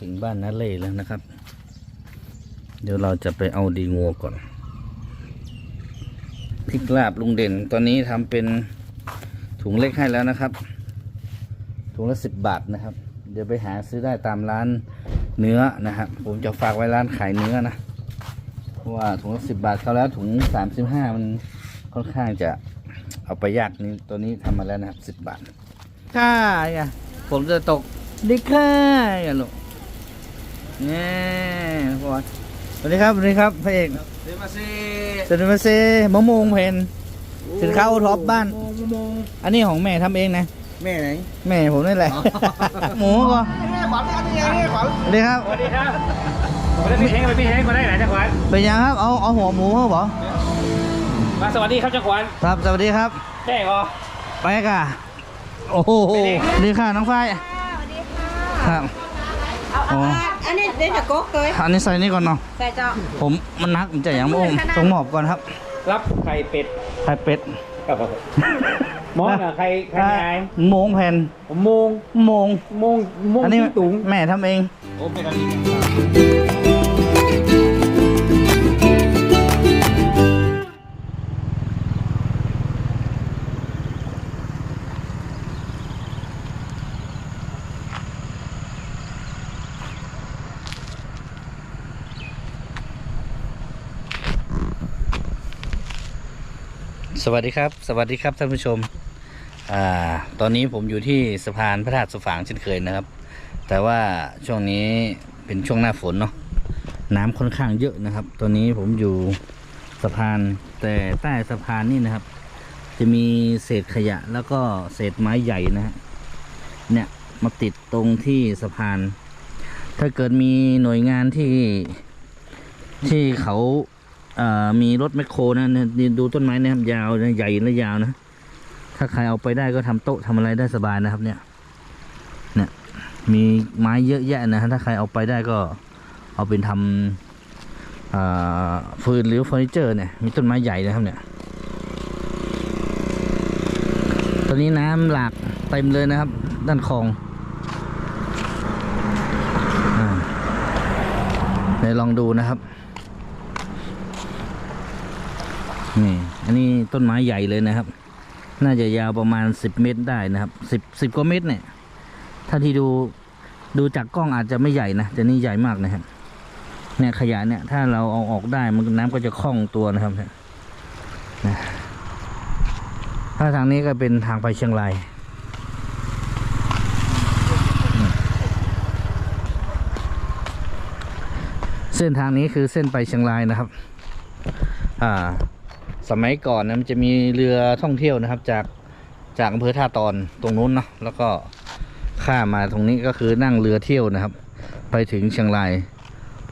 ถึงบ้านนาเล่แล้วนะครับ เดี๋ยวเราจะไปเอาดีงัวก่อนพริกลาบลุงเด่น ตอนนี้ทำเป็นถุงเล็กให้แล้วนะครับ ถุงละสิบบาทนะครับ เดี๋ยวไปหาซื้อได้ตามร้านเนื้อนะครับ ผมจะฝากไว้ร้านขายเนื้อนะเพราะว่าถุงละสิบบาทเขาแล้วถุงสามสิบห้ามันค่อนข้างจะเอาไปยากนี่ตัวนี้ทำมาแล้วนะครับสิบบาท ค่ะอย่าผมจะตกดิค่ะอย่าลูก นี่ยพอดสวัสดีครับสวัสดีครับพระเอกเดี๋ยวมาสิสวัสดีมาเซมะม่วงเพน สินค้าโอท็อปบ้านโมงโมงอันนี้ของแม่ทำเองนะ แม่ไหนแม่ผมนี่แหละ หมูก็แม่ขวัญอันนี้ไงนี่ขวัญสวัสดีครับ สวัสดีครับมาได้พี่เฮงมาพี่เฮงมาได้ไหนจังหวัดเป็นยังครับ เอาเอาหัวหมูเขาบอกมาสวัสดีครับจังหวัดครับสวัสดีครับ แจ้งอ๋อ ไปค่ะโอ้โหสวัสดีค่ะน้องฝ้ายสวัสดีค่ะ ครับ เอาอ๋เอา ออันนี้เดี๋ยวจะโก๊กเลยอันนี้ใส่นี่ก่อนเนาะใส่เจ้าผมมันนักมันจะอย่างโมงต้องหมอบก่อนครับ รับไข่เป็ดไข่เป็ดกับมองอะใครใครไงโมงแผ่นผมโมงโมงโมงโมงอันนี้ที่ตุงแม่ทำเองโอ้เป็นอะไรเนี่ สวัสดีครับ สวัสดีครับท่านผู้ชม อ่า ตอนนี้ผมอยู่ที่สะพานพระธาตุสฝางเช่นเคยนะครับ แต่ว่าช่วงนี้เป็นช่วงหน้าฝนเนาะ น้ำค่อนข้างเยอะนะครับ ตอนนี้ผมอยู่สะพานแต่ใต้สะพานนี่นะครับ จะมีเศษขยะแล้วก็เศษไม้ใหญ่นะฮะ เนี่ยมาติดตรงที่สะพาน ถ้าเกิดมีหน่วยงานที่ที่เขา มีรถแมคโครนะเนี่ยนี่ดูต้นไม้นะครับยาวนะใหญ่และยาวนะ ถ้าใครเอาไปได้ก็ทำโต๊ะทำอะไรได้สบายนะครับ เนี่ย เนี่ย มีไม้เยอะแยะนะถ้าใครเอาไปได้ก็เอาเป็นทำเฟืนหรือเฟอร์นิเจอร์เนี่ยมีต้นไม้ใหญ่นะครับ เนี่ย ตอนนี้น้ำหลากเต็มเลยนะครับ ด้านคลองอเดี๋ยวลองดูนะครับ นี่ อันนี้ต้นไม้ใหญ่เลยนะครับ น่าจะยาวประมาณสิบเมตรได้นะครับสิบสิบกว่าเมตรเนี่ย ถ้าที่ดูดูจากกล้องอาจจะไม่ใหญ่นะแต่นี่ใหญ่มากนะครับ เนี่ยขยะเนี่ย ถ้าเราเอาออกได้มันน้ำก็จะคล่องตัวนะครับนะถ้าทางนี้ก็เป็นทางไปเชียงรายเส้นทางนี้คือเส้นไปเชียงรายนะครับ อ่า สมัยก่อนนะมันจะมีเรือท่องเที่ยวนะครับ จากจากอำเภอท่าตอนตรงนู้นเนาะแล้วก็ข้ามาตรงนี้ก็คือนั่งเรือเที่ยวนะครับ ไปถึงเชียงราย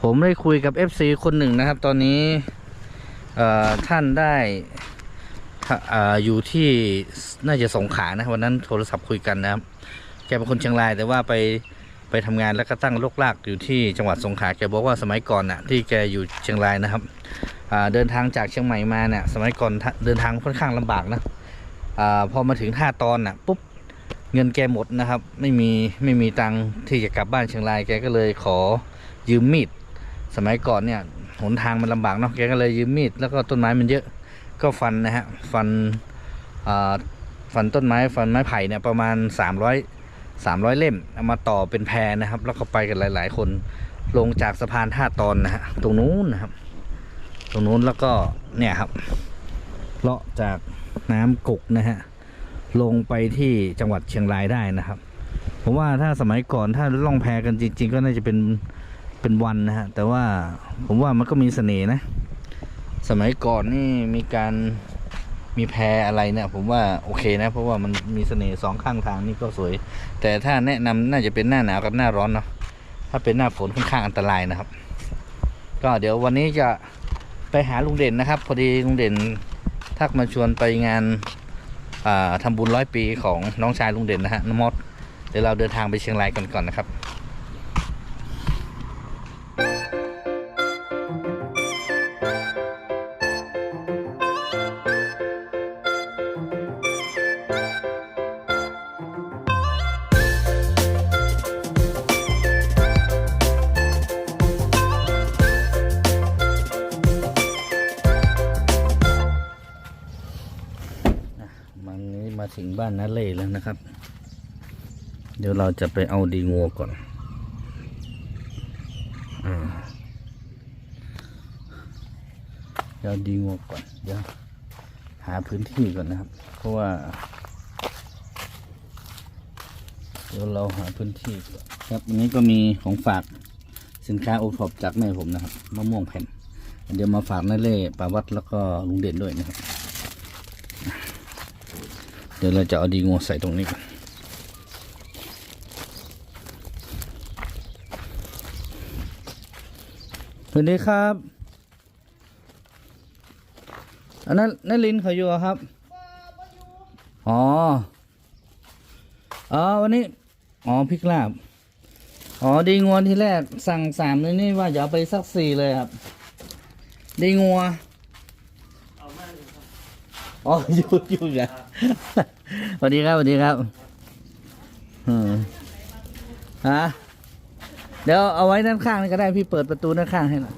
ผมได้คุยกับ FC คนหนึ่งนะครับ ตอนนี้ท่านได้ถ้าอ่าอยู่ที่น่าจะสงขานะวันนั้นโทรศัพท์คุยกันนะครับ แกเป็นคนเชียงรายแต่ว่าไปไปทำงานแล้วก็ตั้งลกลากอยู่ที่จังหวัดสงขลาแกบอกว่าสมัยก่อนน่ะที่แกอยู่เชียงรายนะครับ เดินทางจากเชียงใหม่มาเนี่ยสมัยก่อนเดินทางค่อนข้างลำบากนะอพอมาถึงท่าตอนน่ะปุ๊บเงินแกหมดนะครับ ไม่มีไม่มีตังที่จะกลับบ้านเชียงรายแกก็เลยขอยืมมีดสมัยก่อนเนี่ยหนทางมันลำบากเนาะแกก็เลยยืมมีดแล้วก็ต้นไม้มันเยอะก็ฟันนะฮะฟันฟันต้นไม้ฟันไม้ไผ่เนี่ยประมาณ 300 300 เล่มเอามาต่อเป็นแพรนะครับ แล้วก็ไปกันหลาย ๆ คนลงจากสะพานท่าตอนนะฮะตรงนู้นนะครับ ตรงนู้นแล้วก็เนี่ยครับเลาะจากน้ำกกนะฮะลงไปที่จังหวัดเชียงรายได้นะครับ ผมว่าถ้าสมัยก่อนถ้าล่องแพกันจริง ๆ ก็น่าจะเป็นเป็นวันนะฮะแต่ว่าผมว่ามันก็มีเสน่ห์นะ สมัยก่อนนี่มีการมีแพอะไรเนี่ย ผมว่าโอเคนะ เพราะว่ามันมีเสน่ห์สองข้างทางนี่ก็สวย แต่ถ้าแนะนำน่าจะเป็นหน้าหนาวกับหน้าร้อนเนาะถ้าเป็นหน้าฝนค่อนข้างอันตรายนะครับ ก็เดี๋ยววันนี้จะ ไปหาลุงเด่นนะครับ พอดีลุงเด่นทักมาชวนไปงานทำทำบุญร้อยปีของน้องชายลุงเด่นนะฮะน้องมดเดี๋ยวเราเดินทางไปเชียงรายกันก่อนนะครับ บ้านนาเล่แล้วนะครับ เดี๋ยวเราจะไปเอาดีงัวก่อนเดี๋ยวเอาดีงัวก่อนเดี๋ยวหาพื้นที่ก่อนนะครับ เพราะว่า เดี๋ยวเราหาพื้นที่ก่อนครับวันนี้ก็มีของฝากสินค้าโอท็อปจากแม่ผมนะครับมะม่วงแผ่น เดี๋ยวมาฝากนาเล่ป่าวัดแล้วก็ลุงเด่นด้วยนะครับ ดี๋ยวเราจะเอาดีงัวใส่ตรงนี้ก่อนสวัสดีครับ อันนั้นนั่นลินเขาอยู่เหรอครับ อ๋อ อ๋อวันนี้ อ๋อพริกลาบ อ๋อดีงัวที่แรกสั่งสามเลยนี่ว่าจะเอาไปสักสี่เลยครับ ดีงัว อ๋ออยู่อยู่อย่าสวัสดีครับสวัสดีครับอืมฮะเดี๋ยวเอาไว้ด้านข้างนี่ก็ได้พี่เปิดประตูด้านข้างให้หน่อย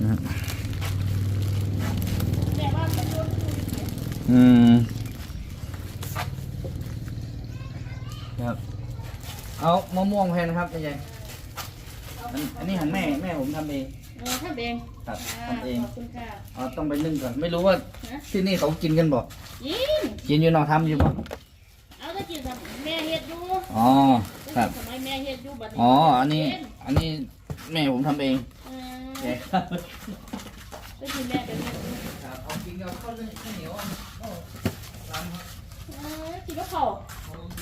นะครับอืมครับ เอามะม่วงแผ่นครับยายอันอันนี้ของแม่แม่ผมทำเอง เออท่านเองครับทำเองขอบคุณค่ะอ๋อต้องไปนึ่งก่อนไม่รู้ว่าที่นี่เขากินกันบอกยิงกินอยู่เนอทำอยู่ปะเอาถ้ากินสมัยแม่เฮ็ดอยู่อ๋อครับสมัยแม่เฮ็ดอยู่บัดนี้อ๋ออันนี้อันนี้แม่ผมทำเองเอแกอครับไปกินแม่เดี๋ยวนี้เอากินกับข้าวเหนียวเออกินกับข้าว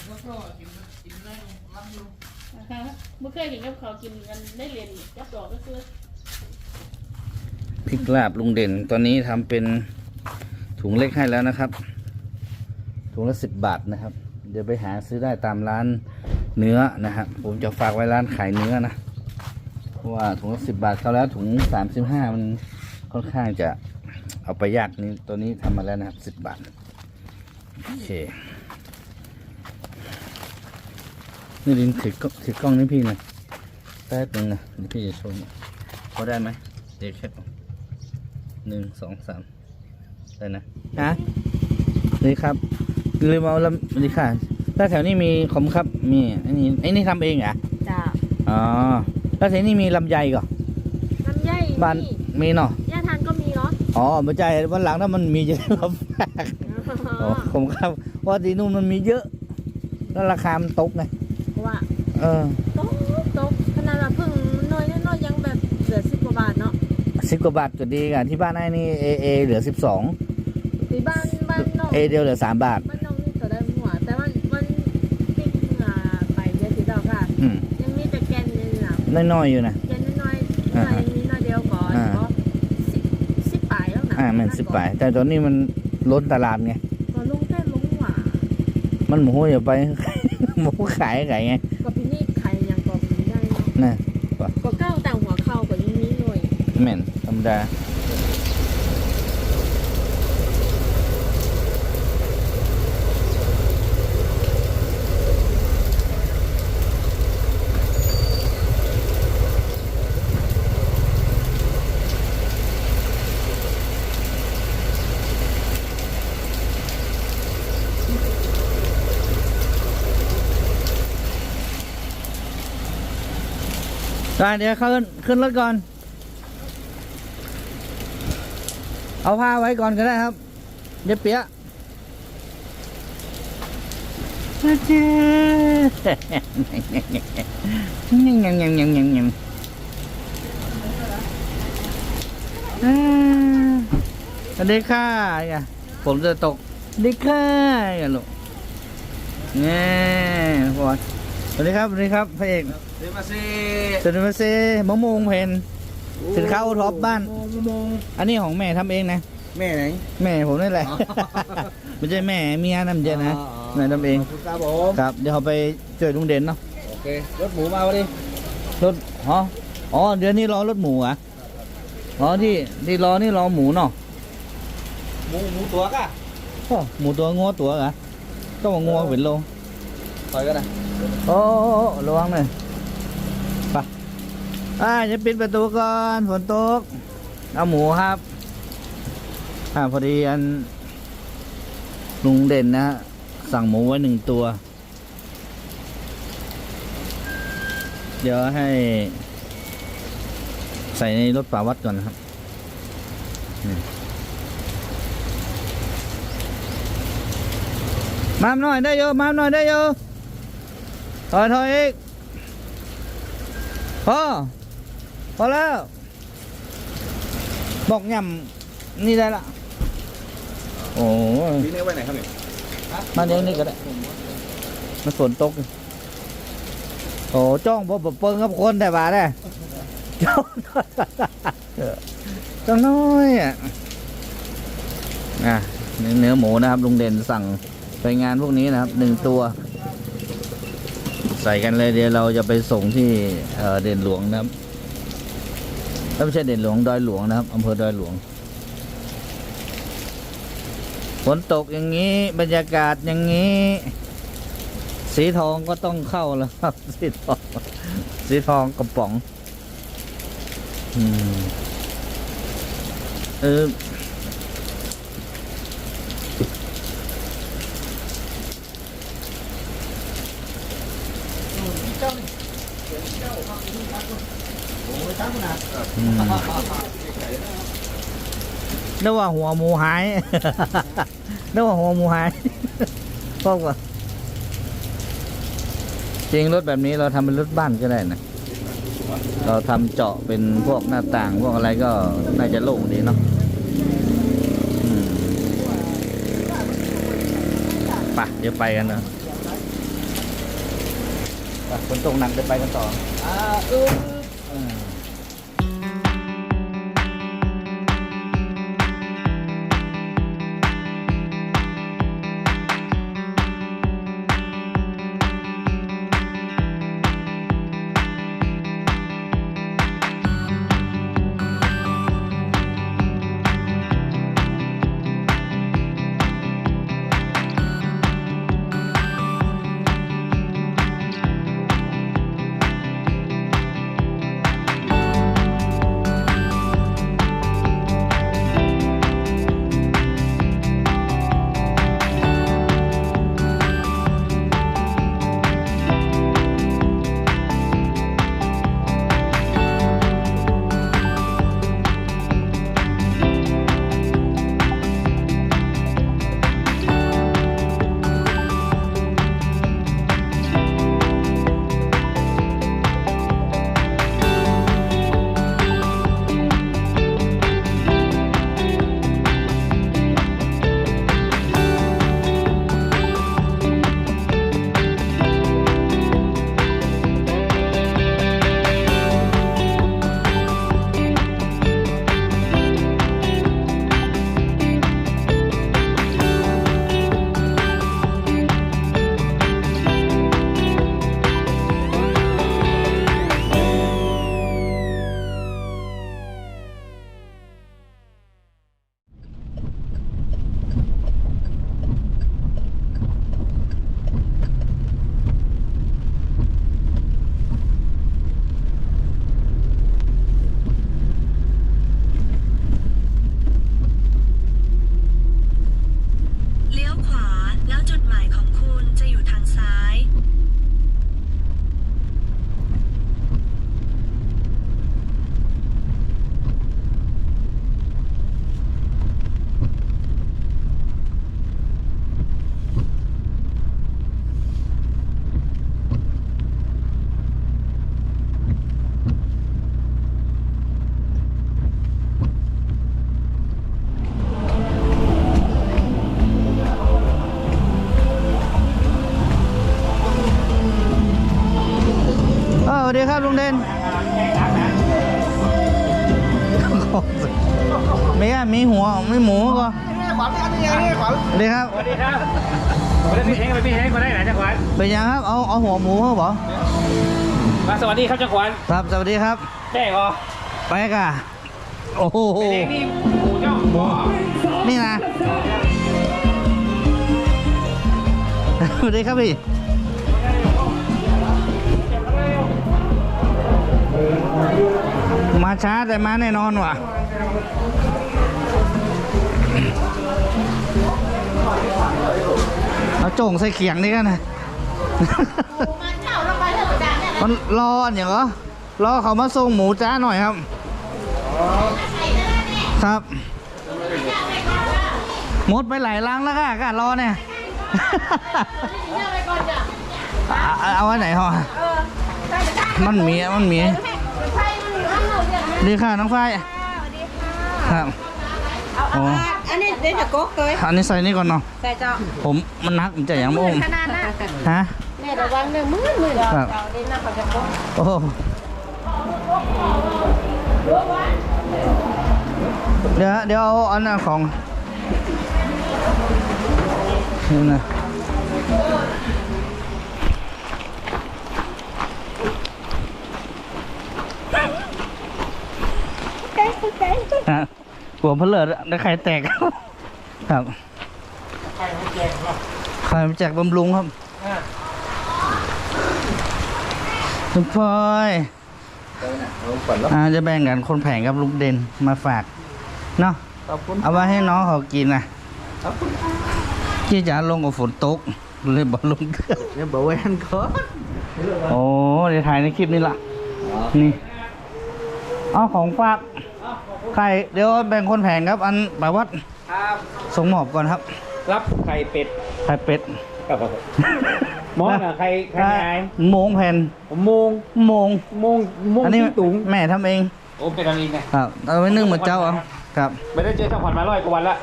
ก็ก็กินกินได้รับอยู่นะคะเมื่อเคยกินกับข้าวกินกันได้เรียนจับดอกก็คือ พริกลาบลุงเด่น ตอนนี้ทำเป็นถุงเล็กให้แล้วนะครับ ถุงละสิบบาทนะครับ เดี๋ยวไปหาซื้อได้ตามร้านเนื้อนะครับผมจะฝากไว้ร้านขายเนื้อนะเพราะว่าถุงละสิบบาทเขาแล้วถุงสามสิบห้ามันค่อนข้างจะเอาไปยากนี่ตัวนี้ทำมาแล้วนะครับสิบบาทโอเคนี่ลินถือกล้องถือกล้องนี่พี่นะแป๊บนึงนะพี่จะโชว์พอได้ไหมเดี๋ยวแค่ก่อน หนึ่งสองสามได้นะนะนี่ครับลืมเอาลำนี่ค่ะถ้าแถวนี้มีขมครับมีอันนี้ไอ้นี่ทำเองเหรอจ้าอ๋อแล้วแถวนี้มีลำไยก่อนน้ำย่อยบ้านมีเนาะย่าทานก็มีเนาะอ๋อไม่ใช่วันหลังถ้ามันมีจะได้มาฝากอ๋อผมครับว่าที่นู่นมันมีเยอะ แล้วราคามันตกไงเพราะว่าเออ โต๊ะโต๊ะขนาดว่าเพิ่ง สิบกว่าบาทก็ดีกันที่บ้านไอ้นี่เอเอเหลือสิบสองที่บ้านบ้านนอกเอเดียวเหลือสามบาท บ้านนอกนี่ก็ได้หัวแต่ว่ามันติ๊กอ่าไปเยอะทีเดียวค่ะ อืมยังมีแต่แกนนี่นะน้อยๆอยู่นะ แกนน้อยๆน้อยมีน้อยเดียวก่อนอ่า เพราะสิบสิบปลายแล้วนะอ่ามันสิบปลายแต่ตอนนี้มันล้นตลาดไง ก็ลุงแค่ลุงหว่ามันหมูอย่าไป หมูขายไก่ไงก็พี่นี่ใครยังก็มีได้เนาะ นะ ก็เก้าแต่หัวเข่าก็ยังมีหน่วย แม่นธรรมดาได้เดี๋ยวขึ้นขึ้นรถก่อน เอาผ้าไว้ก่อนก็ได้ครับเดี๋ยวเปียะยังยังยังยังยังยังสวัสดีค่ะอย่าผมจะตกสวัสดีค่ะอย่าลูกเนี่ยบอสสวัสดีครับสวัสดีครับพระเอกเดี๋ยวมาสิสวัสดีมาเซมะม่วงเพน สินค้าโอท็อปบ้านโมงโมงอันนี้ของแม่ทำเองนะ แม่ไหน แม่ผมนี่แหละ อ๋อ ไม่ใช่แม่เมียนั่นเจนะอ๋อแม่ทำเองขอบคุณครับผมครับ เดี๋ยวเขาไปช่วยลุงเด่นเนาะ โอเครถหมูมาวะดิรถอ๋ออ๋อ เดี๋ยวนี้รอรถหมูเหรอะอ๋อที่ที่รอนี่รอหมูเนาะหมูหมูตัวกะโอ้หมูตัวงัวตัวเหรอก็ว่างัวเป็นโลต่อยกันนะโอ้โอ้โอ้ระวังหน่อยไป อ่าจะปิดประตูก่อนฝนตก เอาหมูครับ อ่าพอดีอันลุงเด่นนะสั่งหมูไว้หนึ่งตัว เดี๋ยวให้ ใส่ในรถป่าวัดก่อนนะครับมามหน่อยได้เยอะมามหน่อยได้เยอะถอยถอยอีกพ่อ พอแล้ว บอกย่ำนี่ได้ละ โอ้ยนี่เนี่ยไว้ไหนครับเนี่ยมาเดี๋ยวนี้ก็ได้ มันฝนตก โอ้จ้องบ่บ่เปิงกับคนแต่บาได้จ้องจ้องน้อยอะอะเนื้อเนื้อหมูนะครับลุงเด่นสั่งไปงานพวกนี้นะครับหนึ่งตัว ใส่กันเลยเดี๋ยวเราจะไปส่งที่เอ่อเด่นหลวงนะครับเอ้ย ไม่ใช่เด่นหลวงดอยหลวงนะครับอำเภอดอยหลวงฝนตกอย่างนี้บรรยากาศอย่างนี้ สีทองก็ต้องเข้าแล้วครับ สีทอง สีทองกระป๋อง อืมเออ นึกว่าหัวหมูหายนึกว่าหัวหมูหายพวกว่าจริงรถแบบนี้เราทำเป็นรถบ้านก็ได้นะ เราทำเจาะเป็นพวกหน้าต่าง พวกอะไรก็น่าจะโล่งดีเนาะอืมไปเดี๋ยวไปกันนะไปฝนตกหนักเดี๋ยวไปกันต่ออ่า ไงนี่ขวัญสวัสดีครับสวัสดีครับผมได้พี่เฮงไปพี่เฮงมาได้ไหนจังหวัดเป็นยังครับเอาเอาหัวหมูเขาบอกมาสวัสดีครับจังหวัดครับสวัสดีครับแจ้งเหรอไปกะโอ้โหนี่หมูเจ้าหมูนี่นะสวัสดีครับพี่ ช้าแต่มาแน่นอนว่ะโจ่งใส่เขียงนี่กันนะมาเจ้าลงไปเถอะจานเนี่ยมันรออันอย่างเหรอ รอเขามาส่งหมูจ้าหน่อยครับ ครับ หมดไปหลายลังแล้วค่ะการอเนี่ยเนี่ยไปก่อนจ้ะเอาเอาไว้ไหนฮะเออใช่ใช่มันมีมันมี ดีค่ะน้องฝ้ายครับเอาโอ้อันนี้เดี๋ยวจะกกเลยอันนี้ใส่นี่ก่อนเนาะใส่เจ้าผมมันนักมันจะอย่างโอ้มขนาดน่ะฮะเนี่ยระวังเนี่ยมืดมืดครับเจ้านี่น่าเขาจะกกโอ้เดี๋ยวเดี๋ยวเอาอันนั้นของนี่นะ ฮะหัวเพลิดได้ไข่แตกครับไข่ไม่แจกหรอไข่ไม่แจกบำรุงครับคุณพลอยอ่าจะแบ่งกันคนแผงกับลุงเด่นมาฝากเนาะขอบคุณเอาไว้ให้น้องเขากินนะที่จะลงกับฝนตกเลยบอกลุงเดี๋ยวบอกแวนก่อนโอ้เดี๋ยวถ่ายในคลิปนี้ละนี่ เอาของฝาก ไข่เดี๋ยวแบ่งคนแผงครับ อันปาวัดครับส่งหมอบก่อนครับ รับไข่เป็ดไข่เป็ดครับผมมองอะใครใครยายโมงแผ่นผมโมงโมงโมงโมงอันนี้ที่ตุงแม่ทำเองโอ้เป็นอะไรนะครับเอาไว้นึ่งเหมือนเจ้าเอาครับไม่ได้เจอช่างขวัญมาร้อยกว่าวันละ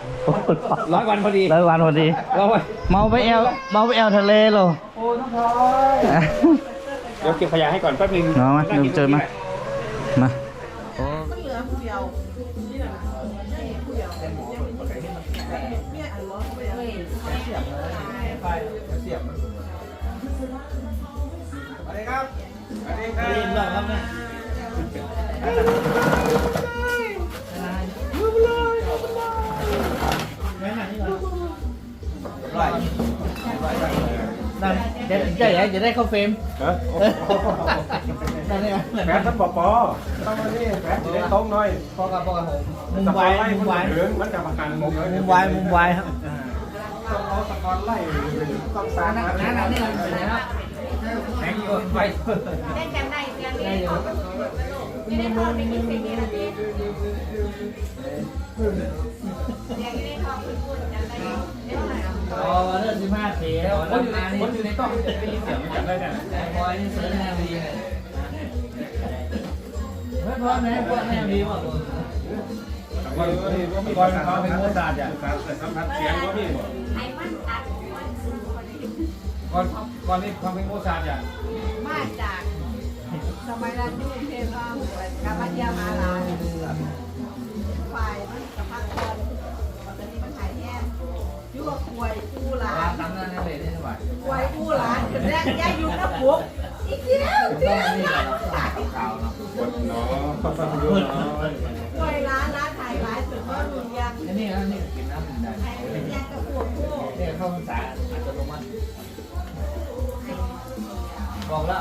ร้อยวันพอดีร้อยวันพอดีร้อยวันเมาไปแอลเมาไปแอลทะเลโลโอ้น้องพลอยเดี๋ยวเก็บขยะให้ก่อนแป๊บนึงเอามานั่งกินเดี๋ยวเจอมามา สวัสดีครับ สวัสดีครับนั่นเด็ดใจใหญ่จะได้เข้าเฟรมเออนั่นนี่แฟนท่านปอปอต้องมานี่แฟนจะได้โต้งหน่อยพอกับพอกับผมมุมสะไวกอนไล่มุมุมมไวไวถึงมันจะประกันมุมมุมไวมุมไวครับต้องเอาสะกอนไล่ต้องสารนะนั่นนั่นนี่นะครับ แข็งอยู่ไฟเล่นกันได้เดือนนี้ไม่ได้ทอดไม่กินสิ่งนี้นะทีเดี๋ยวไม่ได้ทอดคุณคุณกันได้เดี๋ยวไหนอ๋อเรื่องสิบห้าปีแล้วคนอยู่ในคนอยู่ในกล้องจะได้ยินเสียงมันจับได้เนี่พอยนี่เสือแนวดีเลยไม่พอแม่พวกแนวดีหมดก่อนก่อนเขาเป็นโมซาจ้ะสัมผัสเสียงก็มีหมดไอ้มันตัด ก่อนก่อนนี้เขาเป็นโมซาจ้ะมาจากสมัยนั้นที่เทพอ้อมกับพัทยามาลาฝ่ายมันกับพักเอนตอนนี้มันขายแย่ยั่วป่วยกูหลานตั้งนั่นนั่นเลยนี่สบายป่วยกูหลานถึงแรกย่าอยู่กับปุ๊กอีกเดียวเดียว ขาวเนาะ คนเนาะเขาฟังอยู่เนาะป่วย บอกแล้ว